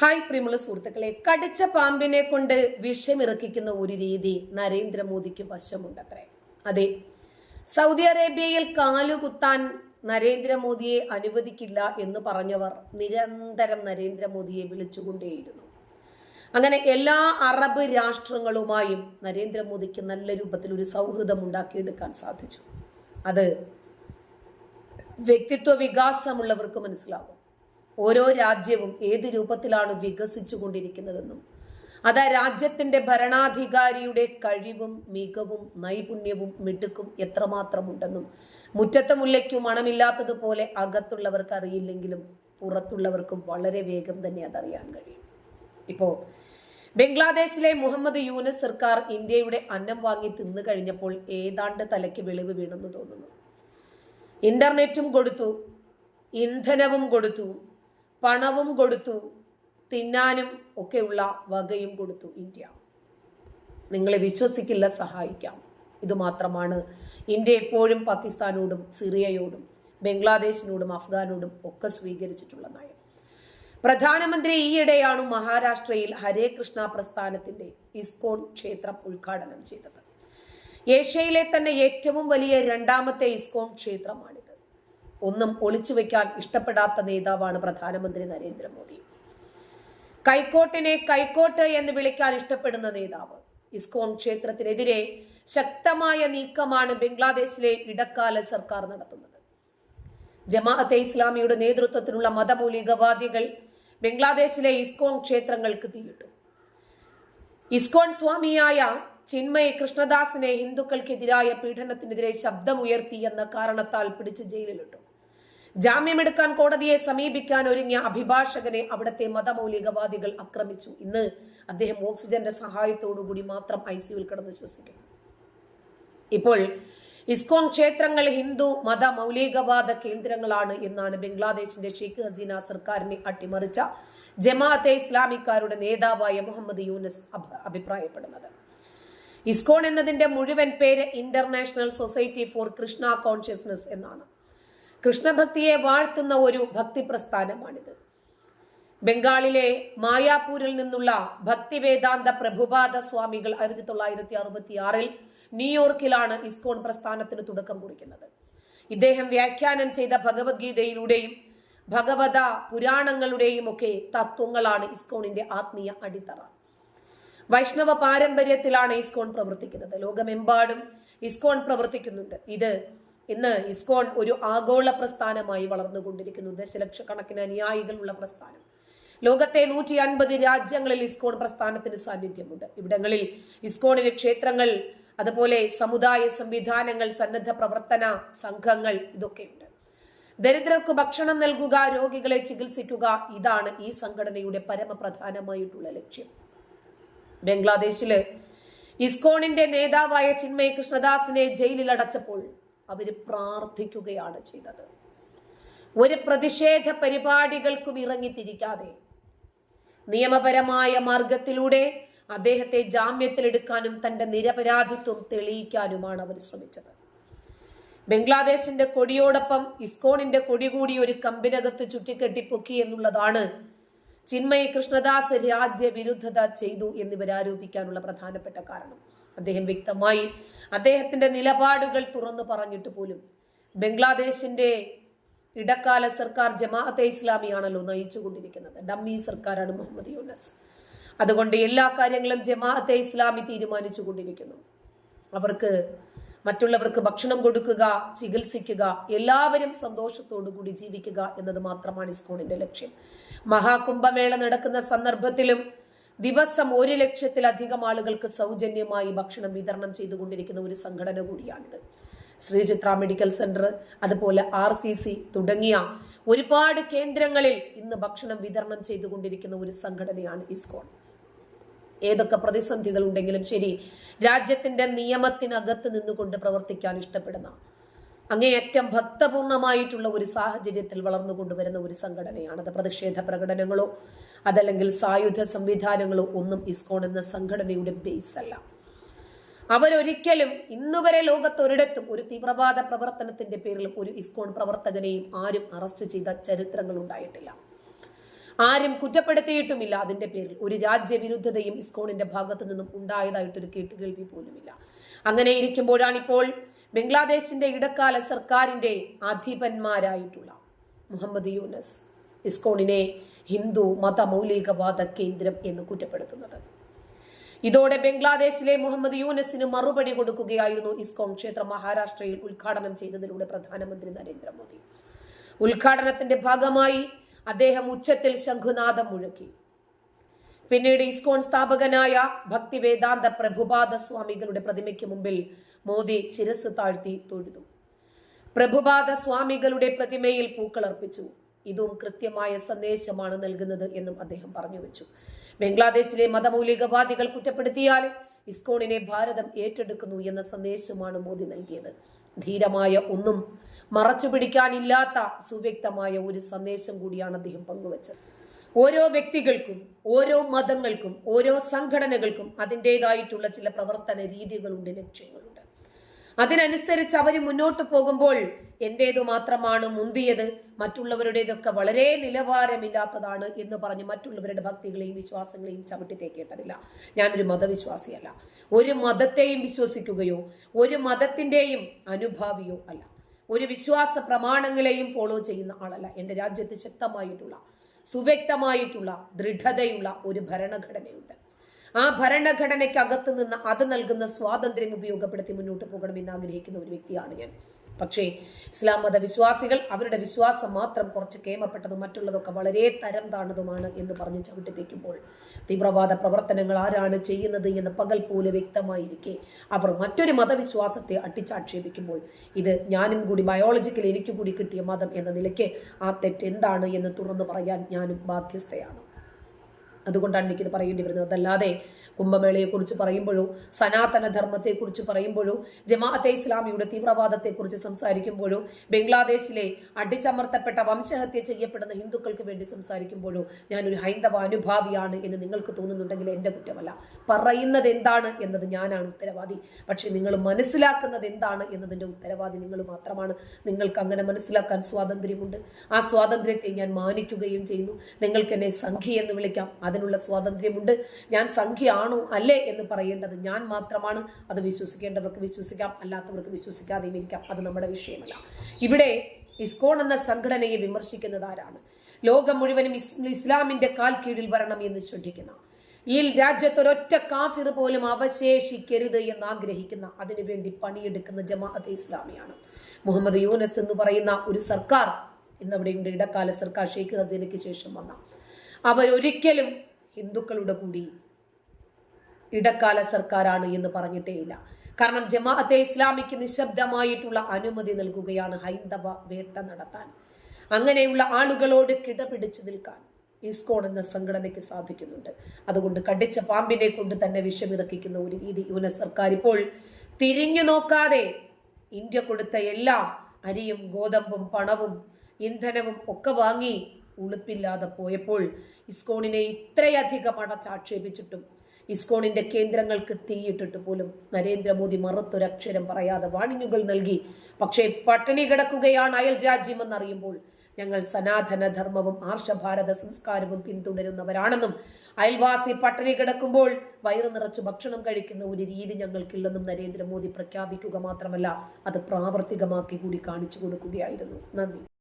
Hi പ്രിയമുള്ള സുഹൃത്തുക്കളെ കടിച്ച പാമ്പിനെ കൊണ്ട് വിഷമിറക്കിക്കുന്ന ഒരു രീതി നരേന്ദ്രമോദിക്ക് വശമുണ്ടത്രേ. അതെ സൗദി അറേബ്യയിൽ കാലുകുത്താൻ നരേന്ദ്രമോദിയെ അനുവദിക്കില്ല എന്ന് പറഞ്ഞവർ നിരന്തരം നരേന്ദ്രമോദിയെ വിളിച്ചുകൊണ്ടേയിരുന്നു. അങ്ങനെ എല്ലാ അറബ് രാഷ്ട്രങ്ങളുമായും നരേന്ദ്രമോദിക്ക് നല്ല രൂപത്തിൽ ഒരു സൗഹൃദം ഉണ്ടാക്കിയെടുക്കാൻ സാധിച്ചു. അത് വ്യക്തിത്വ വികാസമുള്ളവർക്ക് മനസ്സിലാകും. ഓരോ രാജ്യവും ഏത് രൂപത്തിലാണ് വികസിച്ചു കൊണ്ടിരിക്കുന്നതെന്നും അത് രാജ്യത്തിന്റെ ഭരണാധികാരിയുടെ കഴിവും മികവും നൈപുണ്യവും മിടുക്കും എത്രമാത്രമുണ്ടെന്നും മുറ്റത്തെ മുല്ലയ്ക്കും മണമില്ലാത്തതുപോലെ അകത്തുള്ളവർക്ക് അറിയില്ലെങ്കിലും പുറത്തുള്ളവർക്കും വളരെ വേഗം തന്നെ അതറിയാൻ കഴിയും. ഇപ്പോ ബംഗ്ലാദേശിലെ മുഹമ്മദ് യൂനസ് സർക്കാർ ഇന്ത്യയുടെ അന്നം വാങ്ങി തിന്നു കഴിഞ്ഞപ്പോൾ ഏതാണ്ട് തലയ്ക്ക് വെളിവ് വീണെന്ന് തോന്നുന്നു. ഇന്റർനെറ്റും കൊടുത്തു ഇന്ധനവും കൊടുത്തു പണവും കൊടുത്തു. തിന്നാനും ഒക്കെയുള്ള വകയും കൊടുത്തു ഇന്ത്യ. നിങ്ങളെ വിശ്വസിക്കില്ല സഹായിക്കാം. ഇത് മാത്രമാണ് ഇന്ത്യ എപ്പോഴും പാകിസ്ഥാനോടും സിറിയയോടും ബംഗ്ലാദേശിനോടും അഫ്ഗാനോടും ഒക്കെ സ്വീകരിച്ചിട്ടുള്ള നയം. പ്രധാനമന്ത്രി ഈയിടെയാണ് മഹാരാഷ്ട്രയിൽ ഹരേ കൃഷ്ണ പ്രസ്ഥാനത്തിന്റെ ഇസ്കോൺ ക്ഷേത്രം ഉദ്ഘാടനം ചെയ്തത്. ഏഷ്യയിലെ തന്നെ ഏറ്റവും വലിയ രണ്ടാമത്തെ ഇസ്കോൺ ക്ഷേത്രമാണിത് ഒന്നും ഒളിച്ചു വെക്കാൻ ഇഷ്ടപ്പെടാത്ത നേതാവാണ് പ്രധാനമന്ത്രി നരേന്ദ്രമോദി. കൈക്കോട്ടിനെ കൈക്കോട്ട് എന്ന് വിളിക്കാൻ ഇഷ്ടപ്പെടുന്ന നേതാവ്. ഇസ്കോൺ ക്ഷേത്രത്തിനെതിരെ ശക്തമായ നീക്കമാണ് ബംഗ്ലാദേശിലെ ഇടക്കാല സർക്കാർ നടത്തുന്നത്. ജമാഅത്തെ ഇസ്ലാമിയുടെ നേതൃത്വത്തിലുള്ള മതമൗലികവാദികൾ ബംഗ്ലാദേശിലെ ഇസ്കോൺ ക്ഷേത്രങ്ങൾക്ക് തീയിട്ടു. ഇസ്കോൺ സ്വാമിയായ ചിന്മയ കൃഷ്ണദാസിനെ ഹിന്ദുക്കൾക്കെതിരായ പീഡനത്തിനെതിരെ ശബ്ദമുയർത്തി എന്ന കാരണത്താൽ പിടിച്ച് ജയിലിലിട്ടു. ജാമ്യമെടുക്കാൻ കോടതിയെ സമീപിക്കാൻ ഒരുങ്ങിയ അഭിഭാഷകനെ അവിടുത്തെ മതമൗലികവാദികൾ ആക്രമിച്ചു. ഇന്ന് അദ്ദേഹം ഓക്സിജന്റെ സഹായത്തോടുകൂടി മാത്രം ഐ സിയുവിൽ കിടന്ന് ശ്വസിക്കുന്നു ഇപ്പോൾ ഇസ്കോൺ ക്ഷേത്രങ്ങൾ ഹിന്ദു മത മൗലികവാദ കേന്ദ്രങ്ങളാണ് എന്നാണ് ബംഗ്ലാദേശിന്റെ ഷെയ്ഖ് ഹസീന സർക്കാരിനെ അട്ടിമറിച്ച ജമാഅത്തെ ഇസ്ലാമിക്കാരുടെ നേതാവായ മുഹമ്മദ് യൂനസ് അഭിപ്രായപ്പെടുന്നത്. ഇസ്കോൺ എന്നതിന്റെ മുഴുവൻ പേര് international society for Krishna consciousness എന്നാണ്. കൃഷ്ണഭക്തിയെ വാഴ്ത്തുന്ന ഒരു ഭക്തി പ്രസ്ഥാനമാണിത് ബംഗാളിലെ മായാപൂരിൽ നിന്നുള്ള ഭക്തിവേദാന്ത പ്രഭുപാദ സ്വാമികൾ ആയിരത്തി തൊള്ളായിരത്തി അറുപത്തി ആറിൽ ന്യൂയോർക്കിലാണ് ഇസ്കോൺ പ്രസ്ഥാനത്തിന് തുടക്കം കുറിക്കുന്നത്. ഇദ്ദേഹം വ്യാഖ്യാനം ചെയ്ത ഭഗവത്ഗീതയിലൂടെയും ഭഗവത പുരാണങ്ങളുടെയും ഒക്കെ തത്വങ്ങളാണ് ഇസ്കോണിന്റെ ആത്മീയ അടിത്തറ. വൈഷ്ണവ പാരമ്പര്യത്തിലാണ് ഇസ്കോൺ പ്രവർത്തിക്കുന്നത്. ലോകമെമ്പാടും ഇസ്കോൺ പ്രവർത്തിക്കുന്നുണ്ട്. ഇത് ഇന്ന് ഇസ്കോൺ ഒരു ആഗോള പ്രസ്ഥാനമായി വളർന്നുകൊണ്ടിരിക്കുന്നു. ദശലക്ഷക്കണക്കിന് അനുയായികളുള്ള പ്രസ്ഥാനം. ലോകത്തെ നൂറ്റി അൻപത് രാജ്യങ്ങളിൽ ഇസ്കോൺ പ്രസ്ഥാനത്തിന് സാന്നിധ്യമുണ്ട്. ഇവിടങ്ങളിൽ ഇസ്കോണിലെ ക്ഷേത്രങ്ങൾ അതുപോലെ സമുദായ സംവിധാനങ്ങൾ സന്നദ്ധ പ്രവർത്തന സംഘങ്ങൾ ഇതൊക്കെയുണ്ട്. ദരിദ്രർക്ക് ഭക്ഷണം നൽകുക രോഗികളെ ചികിത്സിക്കുക ഇതാണ് ഈ സംഘടനയുടെ പരമപ്രധാനമായിട്ടുള്ള ലക്ഷ്യം. ബംഗ്ലാദേശിൽ ഇസ്കോണിന്റെ നേതാവായ ചിന്മയ കൃഷ്ണദാസിനെ ജയിലിൽ അടച്ചപ്പോൾ അവർ പ്രാർത്ഥിക്കുകയാണ് ചെയ്തത്. ഒരു പ്രതിഷേധ പരിപാടികൾക്കും ഇറങ്ങിത്തിരിക്കാതെ നിയമപരമായ മാർഗത്തിലൂടെ അദ്ദേഹത്തെ ജാമ്യത്തിലെടുക്കാനും തന്റെ നിരപരാധിത്വം തെളിയിക്കാനുമാണ് അവർ ശ്രമിച്ചത്. ബംഗ്ലാദേശിന്റെ കൊടിയോടൊപ്പം ഇസ്കോണിന്റെ കൊടി കൂടി ഒരു കമ്പിനകത്ത് ചുറ്റിക്കെട്ടി പൊക്കി എന്നുള്ളതാണ് ചിന്മയ കൃഷ്ണദാസ് രാജ്യവിരുദ്ധത ചെയ്തു എന്നിവരാരോപിക്കാനുള്ള പ്രധാനപ്പെട്ട കാരണം. അദ്ദേഹം വ്യക്തമായി അദ്ദേഹത്തിന്റെ നിലപാടുകൾ തുറന്നു പറഞ്ഞിട്ട് പോലും ബംഗ്ലാദേശിന്റെ ഇടക്കാല സർക്കാർ ജമാഅത്തെ ഇസ്ലാമിയാണല്ലോ നയിച്ചുകൊണ്ടിരിക്കുന്നത് ഡമ്മി സർക്കാരാണ് മുഹമ്മദ് യൂനസ്. അതുകൊണ്ട് എല്ലാ കാര്യങ്ങളും ജമാഅത്തെ ഇസ്ലാമി തീരുമാനിച്ചു കൊണ്ടിരിക്കുന്നു. അവർക്ക് മറ്റുള്ളവർക്ക് ഭക്ഷണം കൊടുക്കുക ചികിത്സിക്കുക എല്ലാവരും സന്തോഷത്തോടു കൂടി ജീവിക്കുക എന്നത് മാത്രമാണ് ഇസ്കോണിന്റെ ലക്ഷ്യം. മഹാകുംഭമേള നടക്കുന്ന സന്ദർഭത്തിലും ദിവസം ഒരു ലക്ഷത്തിലധികം ആളുകൾക്ക് സൗജന്യമായി ഭക്ഷണം വിതരണം ചെയ്തുകൊണ്ടിരിക്കുന്ന ഒരു സംഘടന കൂടിയാണിത്. ശ്രീചിത്ര മെഡിക്കൽ സെന്റർ അതുപോലെ ആർ സി സി തുടങ്ങിയ ഒരുപാട് കേന്ദ്രങ്ങളിൽ ഇന്ന് ഭക്ഷണം വിതരണം ചെയ്തുകൊണ്ടിരിക്കുന്ന ഒരു സംഘടനയാണ് ഇസ്കോൺ. ഏതൊക്കെ പ്രതിസന്ധികൾ ഉണ്ടെങ്കിലും ശരി രാജ്യത്തിന്റെ നിയമത്തിനകത്ത് നിന്നുകൊണ്ട് പ്രവർത്തിക്കാൻ ഇഷ്ടപ്പെടുന്ന അങ്ങേയറ്റം ഭക്തപൂർണമായിട്ടുള്ള ഒരു സാഹചര്യത്തിൽ വളർന്നു കൊണ്ടുവരുന്ന ഒരു സംഘടനയാണ് അത് പ്രതിഷേധ പ്രകടനങ്ങളോ അതല്ലെങ്കിൽ സായുധ സംവിധാനങ്ങളോ ഒന്നും ഇസ്കോൺ എന്ന സംഘടനയുടെ ബേസ് അല്ല. അവരൊരിക്കലും ഇന്നുവരെ ലോകത്തൊരിടത്തും ഒരു തീവ്രവാദ പ്രവർത്തനത്തിന്റെ പേരിലും ഒരു ഇസ്കോൺ പ്രവർത്തകനെയും ആരും അറസ്റ്റ് ചെയ്ത ചരിത്രങ്ങൾ ഉണ്ടായിട്ടില്ല. ആരും കുറ്റപ്പെടുത്തിയിട്ടുമില്ല അതിന്റെ പേരിൽ. ഒരു രാജ്യവിരുദ്ധതയും ഇസ്കോണിന്റെ ഭാഗത്തു നിന്നും ഉണ്ടായതായിട്ടൊരു കേട്ടുകേൾവി പോലുമില്ല. അങ്ങനെ ഇരിക്കുമ്പോഴാണ് ഇപ്പോൾ ബംഗ്ലാദേശിന്റെ ഇടക്കാല സർക്കാരിന്റെ അധിപന്മാരായിട്ടുള്ള മുഹമ്മദ് യൂനസ് ഇസ്കോണിനെ ഹിന്ദു മതമൗലികവാദ കേന്ദ്രം എന്ന് കുറ്റപ്പെടുത്തുന്നത്. ഇതോടെ ബംഗ്ലാദേശിലെ മുഹമ്മദ് യൂനസിന് മറുപടി കൊടുക്കുകയായിരുന്നു ഇസ്കോൺ ക്ഷേത്രം മഹാരാഷ്ട്രയിൽ ഉദ്ഘാടനം ചെയ്തതിലൂടെ പ്രധാനമന്ത്രി നരേന്ദ്രമോദി. ഉദ്ഘാടനത്തിന്റെ ഭാഗമായി അദ്ദേഹം ഉച്ചത്തിൽ ശംഖുനാഥം മുഴക്കി. പിന്നീട് ഇസ്കോൺ സ്ഥാപകനായ ഭക്തി വേദാന്ത പ്രഭുപാദ സ്വാമികളുടെ പ്രതിമയ്ക്ക് മുമ്പിൽ മോദി ശിരസ് താഴ്ത്തി തൊഴുതു. പ്രഭുപാദ സ്വാമികളുടെ പ്രതിമയിൽ പൂക്കളർപ്പിച്ചു ഇതും കൃത്യമായ സന്ദേശമാണ് നൽകുന്നത് എന്നും അദ്ദേഹം പറഞ്ഞു വെച്ചു. ബംഗ്ലാദേശിലെ മതമൗലികവാദികൾ കുറ്റപ്പെടുത്തിയാൽ ഇസ്കോണിനെ ഭാരതം ഏറ്റെടുക്കുന്നു എന്ന സന്ദേശമാണ് മോദി നൽകിയത്. ധീരമായ ഒന്നും മറച്ചു പിടിക്കാനില്ലാത്ത സുവ്യക്തമായ ഒരു സന്ദേശം കൂടിയാണ് അദ്ദേഹം പങ്കുവച്ചത്. ഓരോ വ്യക്തികൾക്കും ഓരോ മതങ്ങൾക്കും ഓരോ സംഘടനകൾക്കും അതിന്റെതായിട്ടുള്ള ചില പ്രവർത്തന രീതികളുണ്ട് ലക്ഷ്യങ്ങളുണ്ട്. അതിനനുസരിച്ച് അവർ മുന്നോട്ട് പോകുമ്പോൾ എന്റേതു മാത്രമാണ് മുന്തിയത് മറ്റുള്ളവരുടേതൊക്കെ വളരെ നിലവാരമില്ലാത്തതാണ് എന്ന് പറഞ്ഞ് മറ്റുള്ളവരുടെ ഭക്തികളെയും വിശ്വാസങ്ങളെയും ചവിട്ടി തേക്കേണ്ടതില്ല. ഞാനൊരു മതവിശ്വാസിയല്ല. ഒരു മതത്തെയും വിശ്വസിക്കുകയോ ഒരു മതത്തിന്റെയും അനുഭാവിയോ അല്ല. ഒരു വിശ്വാസ പ്രമാണങ്ങളെയും ഫോളോ ചെയ്യുന്ന ആളല്ല. എന്റെ രാജ്യത്ത് ശക്തമായിട്ടുള്ള സുവ്യക്തമായിട്ടുള്ള ദൃഢതയുള്ള ഒരു ഭരണഘടനയുണ്ട്. ആ ഭരണഘടനയ്ക്കകത്ത് നിന്ന് അത് നൽകുന്ന സ്വാതന്ത്ര്യം ഉപയോഗപ്പെടുത്തി മുന്നോട്ട് പോകണമെന്ന് ആഗ്രഹിക്കുന്ന ഒരു വ്യക്തിയാണ് ഞാൻ. പക്ഷേ ഇസ്ലാം മത വിശ്വാസികൾ അവരുടെ വിശ്വാസം മാത്രം കുറച്ച് കേമപ്പെട്ടതും മറ്റുള്ളതൊക്കെ വളരെ തരം താണതുമാണ് എന്ന് പറഞ്ഞ് ചവിട്ടിത്തേക്കുമ്പോൾ തീവ്രവാദ പ്രവർത്തനങ്ങൾ ആരാണ് ചെയ്യുന്നത് എന്ന് പകൽ പോലെ വ്യക്തമായിരിക്കെ. അവർ മറ്റൊരു മതവിശ്വാസത്തെ അട്ടിച്ചാക്ഷേപിക്കുമ്പോൾ ഇത് ഞാനും കൂടി ബയോളജിക്കൽ എനിക്ക് കൂടി കിട്ടിയ മതം എന്ന നിലയ്ക്ക് ആ തെറ്റ് എന്താണ് എന്ന് തുറന്നു പറയാൻ ഞാനും ബാധ്യസ്ഥയാണ്. അതുകൊണ്ടാണ് എനിക്കിത് പറയേണ്ടി വരുന്നത്. അതല്ലാതെ കുംഭമേളയെക്കുറിച്ച് പറയുമ്പോഴോ സനാതന ധർമ്മത്തെക്കുറിച്ച് പറയുമ്പോഴോ ജമാഅത്തെ ഇസ്ലാമിയുടെ തീവ്രവാദത്തെക്കുറിച്ച് സംസാരിക്കുമ്പോഴോ ബംഗ്ലാദേശിലെ അടിച്ചമർത്തപ്പെട്ട വംശഹത്യ ചെയ്യപ്പെടുന്ന ഹിന്ദുക്കൾക്ക് വേണ്ടി സംസാരിക്കുമ്പോഴോ ഞാനൊരു ഹൈന്ദവ അനുഭാവിയാണ് എന്ന് നിങ്ങൾക്ക് തോന്നുന്നുണ്ടെങ്കിൽ എന്റെ കുറ്റമല്ല. പറയുന്നത് എന്താണ് എന്നത് ഞാനാണ് ഉത്തരവാദി. പക്ഷേ നിങ്ങൾ മനസ്സിലാക്കുന്നത് എന്താണ് എന്നതിന്റെ ഉത്തരവാദി നിങ്ങൾ മാത്രമാണ്. നിങ്ങൾക്ക് അങ്ങനെ മനസ്സിലാക്കാൻ സ്വാതന്ത്ര്യമുണ്ട്. ആ സ്വാതന്ത്ര്യത്തെ ഞാൻ മാനിക്കുകയും ചെയ്യുന്നു. നിങ്ങൾക്ക് എന്നെ സംഖ്യ എന്ന് വിളിക്കാം. അതിനുള്ള സ്വാതന്ത്ര്യമുണ്ട്. ഞാൻ സംഖ്യയാണോ അല്ലേ എന്ന് പറയേണ്ടത് ഞാൻ മാത്രമാണ്. അത് വിശ്വസിക്കേണ്ടവർക്ക് വിശ്വസിക്കാം അല്ലാത്തവർക്ക് വിശ്വസിക്കാതെയും ഇരിക്കാം. അത് നമ്മുടെ വിഷയമല്ല. ഇവിടെ ഇസ്കോൺ എന്ന സംഘടനയെ വിമർശിക്കുന്നത് ആരാണ്? ലോകം മുഴുവനും ഇസ് ഇസ്ലാമിന്റെ കാൽ കീഴിൽ വരണം എന്ന് ശ്രദ്ധിക്കുന്ന ഈ രാജ്യത്തൊരൊറ്റ കാഫിർ പോലും അവശേഷിക്കരുത് എന്ന് ആഗ്രഹിക്കുന്ന അതിനുവേണ്ടി പണിയെടുക്കുന്ന ജമാഅത്ത് ഇസ്ലാമിയാണ്. മുഹമ്മദ് യൂനസ് എന്ന് പറയുന്ന ഒരു സർക്കാർ ഇന്നവിടെയുണ്ട്. ഇടക്കാല സർക്കാർ ഷെയ്ഖ് ഹസീനയ്ക്ക് ശേഷം വന്ന. അവരൊരിക്കലും ഹിന്ദുക്കളുടെ കൂടി ഇടക്കാല സർക്കാരാണ് എന്ന് പറഞ്ഞിട്ടേയില്ല. കാരണം ജമാഅത്തെ ഇസ്ലാമിക്ക് നിശബ്ദമായിട്ടുള്ള അനുമതി നൽകുകയാണ് ഹൈന്ദവ വേട്ട നടത്താൻ. അങ്ങനെയുള്ള ആളുകളോട് കിടപിടിച്ചു നിൽക്കാൻ ഇസ്കോൺ എന്ന സംഘടനയ്ക്ക് സാധിക്കുന്നുണ്ട്. അതുകൊണ്ട് കടിച്ച പാമ്പിനെ കൊണ്ട് തന്നെ വിഷമിറക്കിക്കുന്ന ഒരു രീതി യുവന സർക്കാർ ഇപ്പോൾ തിരിഞ്ഞു നോക്കാതെ ഇന്ത്യ കൊടുത്ത എല്ലാം അരിയും ഗോതമ്പും പണവും ഇന്ധനവും ഒക്കെ വാങ്ങി ഉളുപ്പില്ലാതെ പോയപ്പോൾ ഇസ്കോണിനെ ഇത്രയധികം അടച്ചാക്ഷേപിച്ചിട്ടും ഇസ്കോണിന്റെ കേന്ദ്രങ്ങൾക്ക് തീയിട്ടിട്ട് പോലും നരേന്ദ്രമോദി മറുത്തൊരക്ഷരം പറയാതെ വാണിഞ്ഞുകൾ നൽകി. പക്ഷേ പട്ടിണി കിടക്കുകയാണ് അയൽ രാജ്യമെന്നറിയുമ്പോൾ ഞങ്ങൾ സനാതന ധർമ്മവും ആർഷഭാരത സംസ്കാരവും പിന്തുടരുന്നവരാണെന്നും അയൽവാസി പട്ടിണി കിടക്കുമ്പോൾ വയറു നിറച്ച് ഭക്ഷണം കഴിക്കുന്ന ഒരു രീതി ഞങ്ങൾക്കില്ലെന്നും നരേന്ദ്രമോദി പ്രഖ്യാപിക്കുക മാത്രമല്ല അത് പ്രാവർത്തികമാക്കി കൂടി കാണിച്ചു കൊടുക്കുകയായിരുന്നു. നന്ദി.